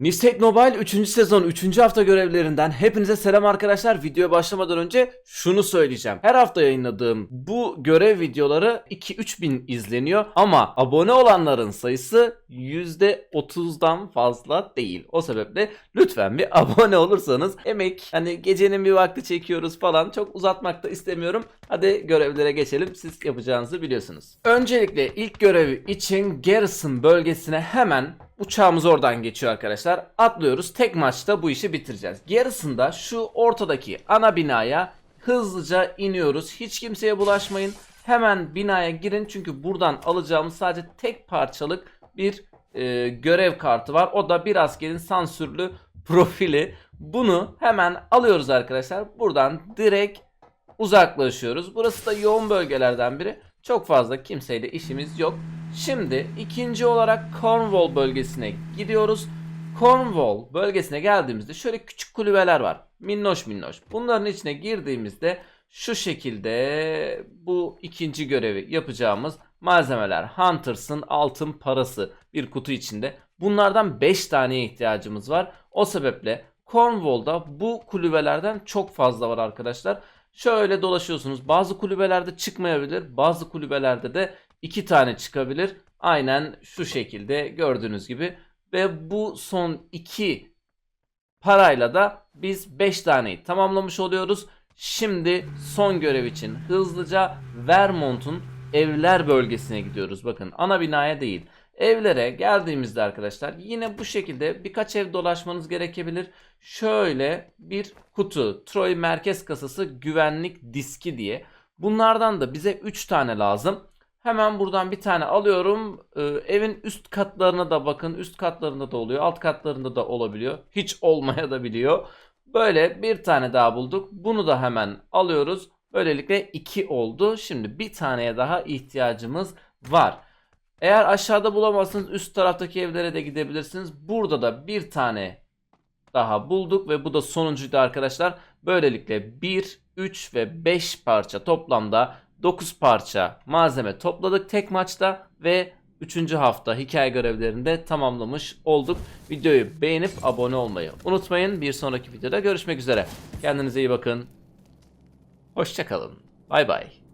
Nistek Mobile 3. sezon 3. hafta görevlerinden hepinize selam arkadaşlar. Videoya başlamadan önce şunu söyleyeceğim. Her hafta yayınladığım bu görev videoları 2-3 bin izleniyor ama abone olanların sayısı %30'dan fazla değil. O sebeple lütfen bir abone olursanız emek hani gecenin bir vakti çekiyoruz falan çok uzatmak da istemiyorum. Hadi görevlere geçelim. Siz yapacağınızı biliyorsunuz. Öncelikle ilk görevi için Garrison bölgesine hemen Uçağımız oradan geçiyor arkadaşlar. Atlıyoruz. Tek maçta bu işi bitireceğiz. Yarısında şu ortadaki ana binaya hızlıca iniyoruz. Hiç kimseye bulaşmayın. Hemen binaya girin çünkü buradan alacağımız sadece tek parçalık bir e, görev kartı var. O da bir askerin sansürlü profili. Bunu hemen alıyoruz arkadaşlar. Buradan direkt uzaklaşıyoruz. Burası da yoğun bölgelerden biri. Çok fazla kimseyle işimiz yok. Şimdi ikinci olarak Cornwall bölgesine gidiyoruz. Cornwall bölgesine geldiğimizde şöyle küçük kulübeler var. Minnoş minnoş. Bunların içine girdiğimizde şu şekilde bu ikinci görevi yapacağımız malzemeler Hunters'ın altın parası bir kutu içinde. Bunlardan 5 taneye ihtiyacımız var. O sebeple Cornwall'da bu kulübelerden çok fazla var arkadaşlar. Şöyle dolaşıyorsunuz. Bazı kulübelerde çıkmayabilir. Bazı kulübelerde de iki tane çıkabilir. Aynen şu şekilde gördüğünüz gibi. Ve bu son iki parayla da biz 5 taneyi tamamlamış oluyoruz. Şimdi son görev için hızlıca Vermont'un evler bölgesine gidiyoruz. Bakın ana binaya değil. Evlere geldiğimizde arkadaşlar yine bu şekilde birkaç ev dolaşmanız gerekebilir. Şöyle bir kutu Troy Merkez Kasası güvenlik diski diye. Bunlardan da bize 3 tane lazım. Hemen buradan bir tane alıyorum. Ee, evin üst katlarına da bakın. Üst katlarında da oluyor. Alt katlarında da olabiliyor. Hiç olmaya da biliyor. Böyle bir tane daha bulduk. Bunu da hemen alıyoruz. Böylelikle 2 oldu. Şimdi bir taneye daha ihtiyacımız var. Eğer aşağıda bulamazsınız üst taraftaki evlere de gidebilirsiniz. Burada da bir tane daha bulduk ve bu da sonuncuydu arkadaşlar. Böylelikle 1, 3 ve 5 parça toplamda 9 parça malzeme topladık tek maçta ve 3. hafta hikaye görevlerinde tamamlamış olduk. Videoyu beğenip abone olmayı unutmayın. Bir sonraki videoda görüşmek üzere. Kendinize iyi bakın. Hoşçakalın. Bay bay.